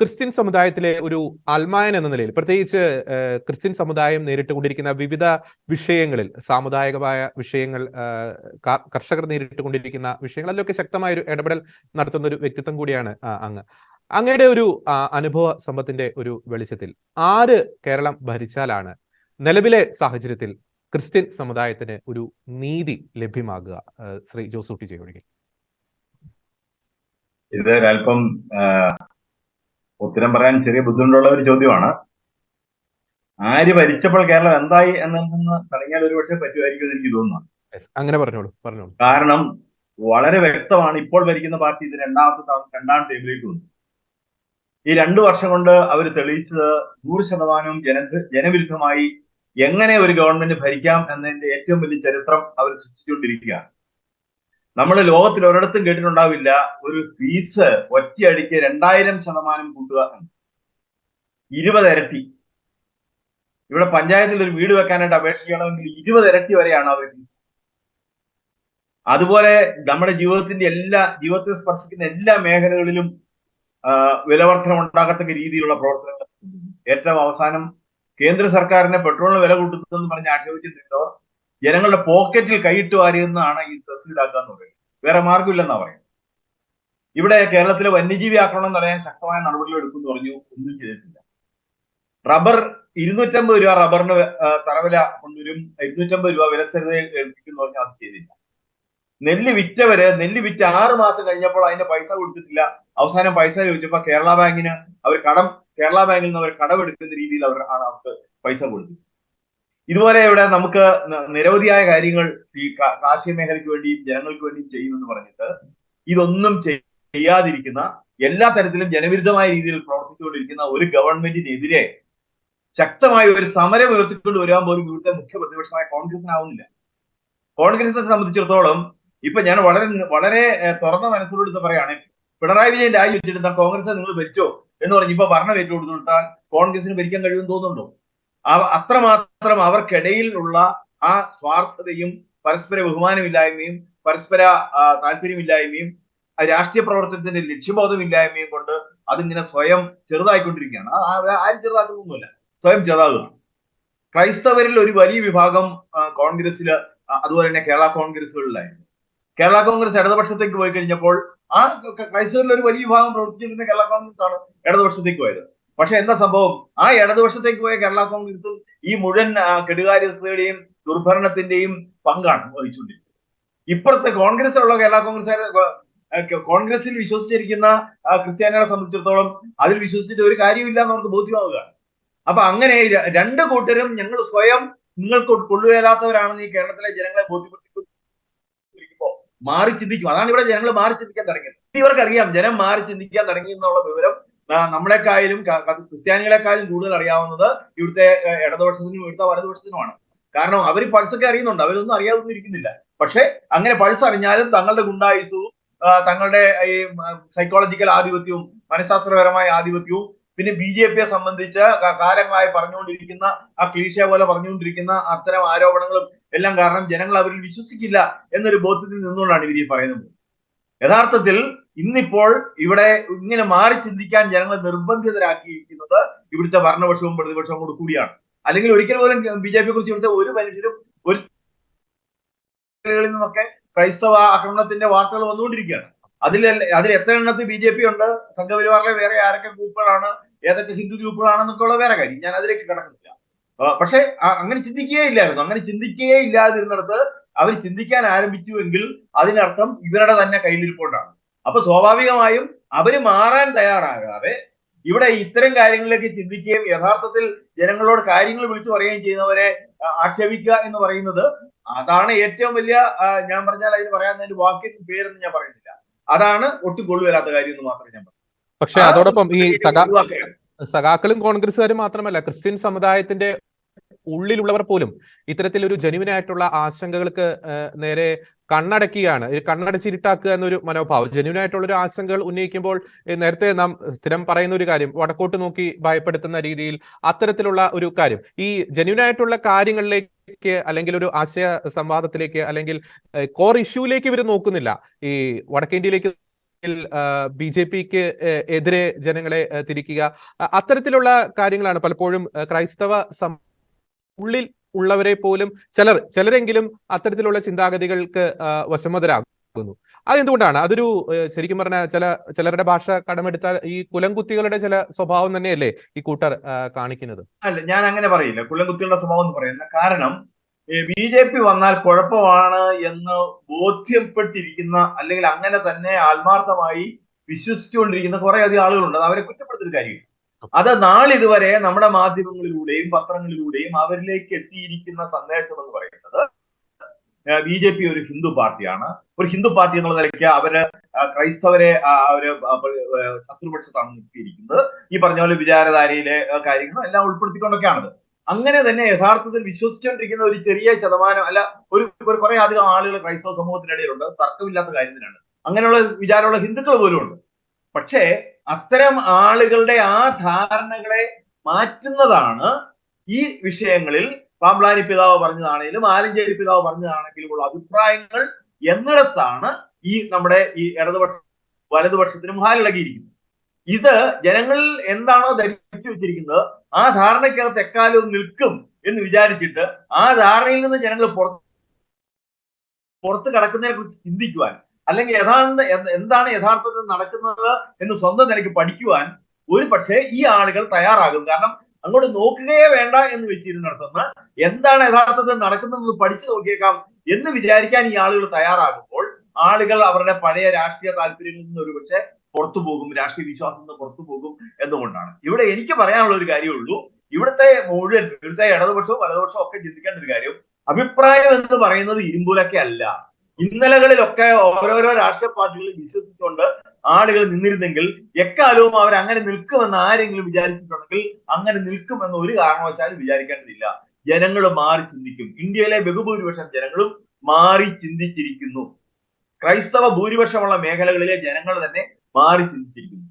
Christian സമുദായത്തിലെ ഒരു അൽമായൻ എന്ന നിലയിൽ പ്രത്യേകിച്ച് ക്രിസ്ത്യൻ സമുദായം നേരിട്ടുകൊണ്ടിരിക്കുന്ന വിവിധ വിഷയങ്ങളിൽ സാമുദായികമായ വിഷയങ്ങൾ കർഷകർ നേരിട്ടുകൊണ്ടിരിക്കുന്ന വിഷയങ്ങൾ അതിലൊക്കെ ശക്തമായ ഒരു ഇടപെടൽ നടത്തുന്ന ഒരു വ്യക്തിത്വം കൂടിയാണ് അങ്ങ്. അങ്ങയുടെ ഒരു അനുഭവ സമ്പത്തിന്റെ ഒരു വെളിച്ചത്തിൽ ആര് കേരളം ഭരിച്ചാലാണ് നിലവിലെ സാഹചര്യത്തിൽ ക്രിസ്ത്യൻ സമുദായത്തിന് ഒരു നീതി ലഭ്യമാകുക? ശ്രീ ജോസൂട്ടി ചെയ്യൊഴികെ ഇത് ആ, ഉത്തരം പറയാൻ ചെറിയ ബുദ്ധിമുട്ടുള്ള ഒരു ചോദ്യമാണ്. ആര് ഭരിച്ചപ്പോൾ കേരളം എന്തായി എന്നതിൽ നിന്ന് തുടങ്ങിയാൽ ഒരുപക്ഷെ പറ്റുമായിരിക്കും എന്ന് എനിക്ക് തോന്നുന്നു. അങ്ങനെ പറഞ്ഞോളൂ പറഞ്ഞോളൂ. കാരണം വളരെ വ്യക്തമാണ് ഇപ്പോൾ ഭരിക്കുന്ന പാർട്ടി ഇത് രണ്ടാമത്തെ തവണ രണ്ടാം ടൈമിലേക്ക് വന്നു. ഈ രണ്ടു വർഷം കൊണ്ട് അവർ തെളിയിച്ചത് നൂറ് ശതമാനവും ജന ജനവിരുദ്ധമായി എങ്ങനെ ഒരു ഗവൺമെന്റ് ഭരിക്കാം എന്നതിന്റെ ഏറ്റവും വലിയ ചരിത്രം അവർ സൃഷ്ടിച്ചുകൊണ്ടിരിക്കുകയാണ്. നമ്മൾ ലോകത്തിൽ ഒരിടത്തും കേട്ടിട്ടുണ്ടാവില്ല ഒരു ഫീസ് ഒറ്റയടിക്ക് രണ്ടായിരം ശതമാനം കൂട്ടുക എന്ന്. ഇരുപത് ഇരട്ടി. ഇവിടെ പഞ്ചായത്തിൽ ഒരു വീട് വെക്കാനായിട്ട് അപേക്ഷിക്കണമെങ്കിൽ ഇരുപത് ഇരട്ടി വരെയാണ് അവർ അതുപോലെ നമ്മുടെ ജീവിതത്തിന്റെ എല്ലാ ജീവിതത്തെ സ്പർശിക്കുന്ന എല്ലാ മേഖലകളിലും വിലവർദ്ധനം ഉണ്ടാകത്തക്ക രീതിയിലുള്ള പ്രവർത്തനങ്ങൾ. ഏറ്റവും അവസാനം കേന്ദ്ര സർക്കാരിനെ പെട്രോളിന് വില കൂട്ടുന്നു പറഞ്ഞ് ആക്ഷേപിച്ചിട്ടുണ്ടോ? ജനങ്ങളുടെ പോക്കറ്റിൽ കൈയിട്ട് വാരിയെന്നാണ് ഈ ഈടാക്കുക എന്ന് പറയുന്നത് വേറെ മാർഗമില്ലെന്നാ പറയുന്നത്. ഇവിടെ കേരളത്തിലെ വന്യജീവി ആക്രമണം തടയാൻ ശക്തമായ നടപടികൾ എടുക്കുമെന്ന് പറഞ്ഞു ഒന്നും ചെയ്തിട്ടില്ല. റബ്ബർ ഇരുന്നൂറ്റമ്പത് രൂപ റബ്ബറിന് തറവില കൊണ്ടുവരും. ഇരുന്നൂറ്റമ്പത് രൂപ വിലസ്ഥിരത ഏൽപ്പിക്കുന്നു പറഞ്ഞാൽ അത് ചെയ്തില്ല. നെല്ല് വിറ്റവര് നെല്ല് വിറ്റ് ആറ് മാസം കഴിഞ്ഞപ്പോൾ അതിന്റെ പൈസ കൊടുത്തിട്ടില്ല. അവസാനം പൈസ ചോദിച്ചപ്പോൾ കേരള ബാങ്കിന് അവർ കടം കേരള ബാങ്കിൽ നിന്ന് അവർ കടമെടുക്കുന്ന രീതിയിൽ അവർ ആണ് അവർക്ക് പൈസ കൊടുത്തത് ഇതുപോലെ ഇവിടെ നമുക്ക് നിരവധിയായ കാര്യങ്ങൾ ഈ കാർഷിക മേഖലയ്ക്ക് വേണ്ടിയും ജനങ്ങൾക്ക് വേണ്ടിയും ചെയ്യുമെന്ന് പറഞ്ഞിട്ട് ഇതൊന്നും ചെയ്- ചെയ്യാതിരിക്കുന്ന എല്ലാ തരത്തിലും ജനവിരുദ്ധമായ രീതിയിൽ പ്രവർത്തിച്ചുകൊണ്ടിരിക്കുന്ന ഒരു ഗവൺമെന്റിനെതിരെ ശക്തമായ ഒരു സമരം ഉയർത്തിക്കൊണ്ട് വരാൻ പോലും ഇവിടുത്തെ മുഖ്യ പ്രതിപക്ഷമായ കോൺഗ്രസിനാവുന്നില്ല. കോൺഗ്രസിനെ സംബന്ധിച്ചിടത്തോളം ഇപ്പൊ ഞാൻ വളരെ വളരെ തുറന്ന തുറന്ന ഇത് പറയാണ് പിണറായി വിജയൻ രാജി വെച്ചിരുന്ന കോൺഗ്രസ് നിങ്ങൾ ഭരിച്ചോ എന്ന് പറഞ്ഞ് ഇപ്പൊ ഭരണം ഏറ്റെടുത്തു കൊടുത്താൽ കോൺഗ്രസിന് ഭരിക്കാൻ കഴിയുമെന്ന് തോന്നുന്നുണ്ടോ? അത്രമാത്രം അവർക്കിടയിൽ ഉള്ള ആ സ്വാർത്ഥതയും പരസ്പര ബഹുമാനമില്ലായ്മയും പരസ്പര താല്പര്യമില്ലായ്മയും രാഷ്ട്രീയ പ്രവർത്തനത്തിന്റെ ലക്ഷ്യബോധമില്ലായ്മയും കൊണ്ട് അതിങ്ങനെ സ്വയം ചെറുതായിക്കൊണ്ടിരിക്കുകയാണ്. ആരും ചെറുതാക്കുന്നൊന്നുമില്ല. സ്വയം ചെറുതാകുന്നു. ക്രൈസ്തവരിൽ ഒരു വലിയ വിഭാഗം കോൺഗ്രസ്സിൽ അതുപോലെ തന്നെ കേരള കോൺഗ്രസുകളിലായിരുന്നു കേരള കോൺഗ്രസ് ഇടതുപക്ഷത്തേക്ക് പോയി കഴിഞ്ഞപ്പോൾ ആ ക്രൈസ്തവരിൽ ഒരു വലിയ വിഭാഗം പ്രവർത്തിച്ചിരുന്ന കേരള കോൺഗ്രസ് ആണ് ഇടതുപക്ഷത്തേക്ക് പോയത്. പക്ഷെ എന്താ സംഭവം? ആ ഇടതുപക്ഷത്തേക്ക് പോയ കേരള കോൺഗ്രസും ഈ മുഴുവൻ കെടുകാര്യസ്ഥയുടെയും ദുർഭരണത്തിന്റെയും പങ്കാണ് വഹിച്ചുകൊണ്ടിരിക്കുന്നത്. ഇപ്പുറത്തെ കോൺഗ്രസിലുള്ള കേരള കോൺഗ്രസ് കോൺഗ്രസിൽ വിശ്വസിച്ചിരിക്കുന്ന ക്രിസ്ത്യാനികളെ സംബന്ധിച്ചിടത്തോളം അതിൽ വിശ്വസിച്ചിട്ട് ഒരു കാര്യമില്ല എന്ന് അവർക്ക് ബോധ്യമാവുകയാണ്. അപ്പൊ അങ്ങനെ രണ്ട് കൂട്ടരും ഞങ്ങൾ സ്വയം നിങ്ങൾക്ക് കൊള്ളുകയില്ലാത്തവരാണെന്ന് ഈ കേരളത്തിലെ ജനങ്ങളെ ബോധ്യപ്പെടുത്തിക്കൊണ്ടിരിക്കുമ്പോ മാറി ചിന്തിക്കും. അതാണ് ഇവിടെ ജനങ്ങൾ മാറി ചിന്തിക്കാൻ തുടങ്ങിയത്. ഇവർക്കറിയാം ജനം മാറി ചിന്തിക്കാൻ തുടങ്ങി എന്നുള്ള വിവരം നമ്മളെക്കായാലും ക്രിസ്ത്യാനികളെക്കാളും കൂടുതൽ അറിയാവുന്നത് ഇവിടുത്തെ ഇടതുപക്ഷത്തിനും ഇവിടുത്തെ വലതുപക്ഷത്തിനുമാണ്. കാരണം അവർ പൾസൊക്കെ അറിയുന്നുണ്ട്. അവരൊന്നും അറിയാതൊന്നും ഇരിക്കുന്നില്ല. പക്ഷെ അങ്ങനെ പൾസ് അറിഞ്ഞാലും തങ്ങളുടെ ഗുണ്ടായുസവും തങ്ങളുടെ ഈ സൈക്കോളജിക്കൽ ആധിപത്യവും മനഃശാസ്ത്രപരമായ ആധിപത്യവും പിന്നെ ബി ജെ പിയെ സംബന്ധിച്ച് കാലങ്ങളായി പറഞ്ഞുകൊണ്ടിരിക്കുന്ന ആ ക്ലീശ പോലെ പറഞ്ഞുകൊണ്ടിരിക്കുന്ന അത്തരം ആരോപണങ്ങളും എല്ലാം കാരണം ജനങ്ങൾ അവരിൽ വിശ്വസിക്കില്ല എന്നൊരു ബോധ്യത്തിൽ നിന്നുകൊണ്ടാണ് ഇവർ പറയുന്നത്. യഥാർത്ഥത്തിൽ ഇന്നിപ്പോൾ ഇവിടെ ഇങ്ങനെ മാറി ചിന്തിക്കാൻ ജനങ്ങളെ നിർബന്ധിതരാക്കിയിരിക്കുന്നത് ഇവിടുത്തെ ഭരണപക്ഷവും പ്രതിപക്ഷവും കൂടി കൂടിയാണ്. അല്ലെങ്കിൽ ഒരിക്കൽ പോലും ബി ജെ പിയെ കുറിച്ച് ഇവിടുത്തെ ഒരു മനുഷ്യരും ഒരു നിന്നൊക്കെ ക്രൈസ്തവ ആക്രമണത്തിന്റെ വാർത്തകൾ വന്നുകൊണ്ടിരിക്കുകയാണ്. അതിൽ അതിൽ എത്ര എണ്ണത്തിൽ ബി ജെ പി ഉണ്ട്? സംഘപരിവാറിലെ വേറെ ആരൊക്കെ ഗ്രൂപ്പുകളാണ്? ഏതൊക്കെ ഹിന്ദു ഗ്രൂപ്പുകളാണെന്നൊക്കെയുള്ള വേറെ കാര്യം. ഞാൻ അതിലേക്ക് കിടക്കുന്നില്ല. പക്ഷെ അങ്ങനെ ചിന്തിക്കുകയേ ഇല്ലായിരുന്നു. അങ്ങനെ ചിന്തിക്കുകയേ ഇല്ലാതിരുന്നിടത്ത് അവർ ചിന്തിക്കാൻ ആരംഭിച്ചുവെങ്കിൽ അതിനർത്ഥം ഇവരുടെ തന്നെ കയ്യിലിരിപ്പോണ്ടാണ് അപ്പൊ സ്വാഭാവികമായും അവർ മാറാൻ തയ്യാറാകാതെ ഇവിടെ ഇത്തരം കാര്യങ്ങളിലേക്ക് ചിന്തിക്കുകയും യഥാർത്ഥത്തിൽ ജനങ്ങളോട് കാര്യങ്ങൾ വിളിച്ചു പറയുകയും ചെയ്യുന്നവരെ ആക്ഷേപിക്കുക എന്ന് പറയുന്നത് അതാണ് ഏറ്റവും വലിയ ഞാൻ പറഞ്ഞാൽ അതിന് പറയാൻ വാക്കിന് പേരെന്ന് ഞാൻ പറയുന്നില്ല അതാണ് ഒട്ടും കൊള്ളുവരാത്ത കാര്യം എന്ന് മാത്രമേ ഞാൻ പറയൂ. പക്ഷേ അതോടൊപ്പം ഈ. സഖാക്കളും കോൺഗ്രസ്സുകാരും മാത്രമല്ല ക്രിസ്ത്യൻ സമുദായത്തിന്റെ ഉള്ളിലുള്ളവർ പോലും ഇത്തരത്തിലൊരു ജനുവിൻ ആയിട്ടുള്ള ആശങ്കകൾക്ക് നേരെ കണ്ണടക്കുകയാണ്. കണ്ണടച്ചിരിട്ടാക്കുക എന്നൊരു മനോഭാവം. ജനുവിൻ ആയിട്ടുള്ള ഒരു ആശങ്കകൾ ഉന്നയിക്കുമ്പോൾ നേരത്തെ നാം സ്ഥിരം പറയുന്ന ഒരു കാര്യം വടക്കോട്ട് നോക്കി ഭയപ്പെടുത്തുന്ന രീതിയിൽ അത്തരത്തിലുള്ള ഒരു കാര്യം. ഈ ജനുവിൻ ആയിട്ടുള്ള കാര്യങ്ങളിലേക്ക് അല്ലെങ്കിൽ ഒരു ആശയ സംവാദത്തിലേക്ക് അല്ലെങ്കിൽ കോർ ഇഷ്യൂലേക്ക് ഇവർ നോക്കുന്നില്ല. ഈ വടക്കേന്ത്യയിലേക്ക് ബി ജെ പിക്ക് എതിരെ ജനങ്ങളെ തിരിക്കുക. അത്തരത്തിലുള്ള കാര്യങ്ങളാണ് പലപ്പോഴും ക്രൈസ്തവ ഉള്ളിൽ ഉള്ളവരെ പോലും ചിലർ ചിലരെങ്കിലും അത്തരത്തിലുള്ള ചിന്താഗതികൾക്ക് വശമതരാകുന്നു അതെന്തുകൊണ്ടാണ്? അതൊരു ശരിക്കും പറഞ്ഞാൽ ചില ചിലരുടെ ഭാഷ കടമെടുത്ത ഈ കുലംകുത്തികളുടെ ചില സ്വഭാവം തന്നെയല്ലേ ഈ കൂട്ടർ കാണിക്കുന്നത്? അല്ല ഞാൻ അങ്ങനെ പറയില്ല. കുലംകുത്തികളുടെ സ്വഭാവം എന്ന് പറയുന്നത്. കാരണം ബി ജെ പി വന്നാൽ കുഴപ്പമാണ് എന്ന് ബോധ്യപ്പെട്ടിരിക്കുന്ന അല്ലെങ്കിൽ അങ്ങനെ തന്നെ ആത്മാർത്ഥമായി വിശ്വസിച്ചുകൊണ്ടിരിക്കുന്ന കുറെ അധികം ആളുകളുണ്ട്. അവരെ കുറ്റപ്പെടുത്തുന്ന കാര്യമില്ല. അത് നാളിതുവരെ നമ്മുടെ മാധ്യമങ്ങളിലൂടെയും പത്രങ്ങളിലൂടെയും അവരിലേക്ക് എത്തിയിരിക്കുന്ന സന്ദേശം എന്ന് പറയുന്നത് ബി ജെ പി ഒരു ഹിന്ദു പാർട്ടിയാണ്. ഒരു ഹിന്ദു പാർട്ടി എന്നുള്ള നിലയ്ക്ക് അവർ ക്രൈസ്തവരെ അവർ ശത്രുപക്ഷത്താണ് നിർത്തിയിരിക്കുന്നത് ഈ പറഞ്ഞ പോലെ വിചാരധാരയിലെ കാര്യങ്ങളും എല്ലാം ഉൾപ്പെടുത്തിക്കൊണ്ടൊക്കെയാണത്. അങ്ങനെ തന്നെ യഥാർത്ഥത്തിൽ വിശ്വസിച്ചുകൊണ്ടിരിക്കുന്ന ഒരു ചെറിയ ശതമാനം അല്ല ഒരു കുറെ അധികം ആളുകൾ ക്രൈസ്തവ സമൂഹത്തിനിടയിലുണ്ട്. തർക്കമില്ലാത്ത കാര്യത്തിനാണ് അങ്ങനെയുള്ള വിചാരമുള്ള ഹിന്ദുക്കൾ പോലും ഉണ്ട് പക്ഷേ അത്തരം ആളുകളുടെ ആ ധാരണകളെ മാറ്റുന്നതാണ് ഈ വിഷയങ്ങളിൽ പാമ്പ്ലാനി പിതാവ് പറഞ്ഞതാണെങ്കിലും ആലഞ്ചേരി പിതാവ് പറഞ്ഞതാണെങ്കിലും ഉള്ള അഭിപ്രായങ്ങൾ എന്നിടത്താണ് ഈ നമ്മുടെ ഈ ഇടതുപക്ഷ വലതുപക്ഷത്തിനും ഹാലിളകിയിരിക്കുന്നത് ഇത് ജനങ്ങളിൽ എന്താണോ ധരിച്ചു വെച്ചിരിക്കുന്നത് ആ ധാരണയ്ക്കകത്ത് എക്കാലവും നിൽക്കും എന്ന് വിചാരിച്ചിട്ട് ആ ധാരണയിൽ നിന്ന് ജനങ്ങൾ പുറത്ത് പുറത്ത് കടക്കുന്നതിനെ കുറിച്ച് ചിന്തിക്കുവാൻ അല്ലെങ്കിൽ യഥാർത്ഥ എന്താണ് യഥാർത്ഥത്തിൽ നടക്കുന്നത് എന്ന് സ്വന്തം നിലയ്ക്ക് പഠിക്കുവാൻ ഒരു പക്ഷേ ഈ ആളുകൾ തയ്യാറാകും. കാരണം അങ്ങോട്ട് നോക്കുകയേ വേണ്ട എന്ന് വെച്ചിരുന്നിടത്തുനിന്ന് എന്താണ് യഥാർത്ഥത്തിൽ നടക്കുന്നതെന്ന് പഠിച്ചു നോക്കിയേക്കാം എന്ന് വിചാരിക്കാൻ ഈ ആളുകൾ തയ്യാറാകുമ്പോൾ ആളുകൾ അവരുടെ പഴയ രാഷ്ട്രീയ താല്പര്യങ്ങളിൽ നിന്ന് ഒരുപക്ഷെ പുറത്തു പോകും രാഷ്ട്രീയ വിശ്വാസം നിന്ന് പുറത്തു പോകും എന്നുകൊണ്ടാണ്. ഇവിടെ എനിക്ക് പറയാനുള്ള ഒരു കാര്യമുള്ളൂ ഇവിടുത്തെ മുഴുവൻ ഇവിടുത്തെ ഇടതുപക്ഷവും വലതുപക്ഷവും ഒക്കെ ചിന്തിക്കേണ്ട ഒരു കാര്യം അഭിപ്രായം എന്ന് പറയുന്നത് ഇരുമ്പൂലൊക്കെ അല്ല ഇന്നലകളിലൊക്കെ ഓരോരോ രാഷ്ട്രീയ പാർട്ടികളിൽ വിശ്വസിച്ചുകൊണ്ട് ആളുകൾ നിന്നിരുന്നെങ്കിൽ എക്കാലവും അവർ അങ്ങനെ നിൽക്കുമെന്ന് ആരെങ്കിലും വിചാരിച്ചിട്ടുണ്ടെങ്കിൽ അങ്ങനെ നിൽക്കുമെന്ന് ഒരു കാരണവശാലും വിചാരിക്കേണ്ടതില്ല. ജനങ്ങൾ മാറി ചിന്തിക്കും. ഇന്ത്യയിലെ ബഹുഭൂരിപക്ഷം ജനങ്ങളും മാറി ചിന്തിച്ചിരിക്കുന്നു. ക്രൈസ്തവ ഭൂരിപക്ഷമുള്ള മേഖലകളിലെ ജനങ്ങൾ തന്നെ മാറി ചിന്തിച്ചിരിക്കുന്നു.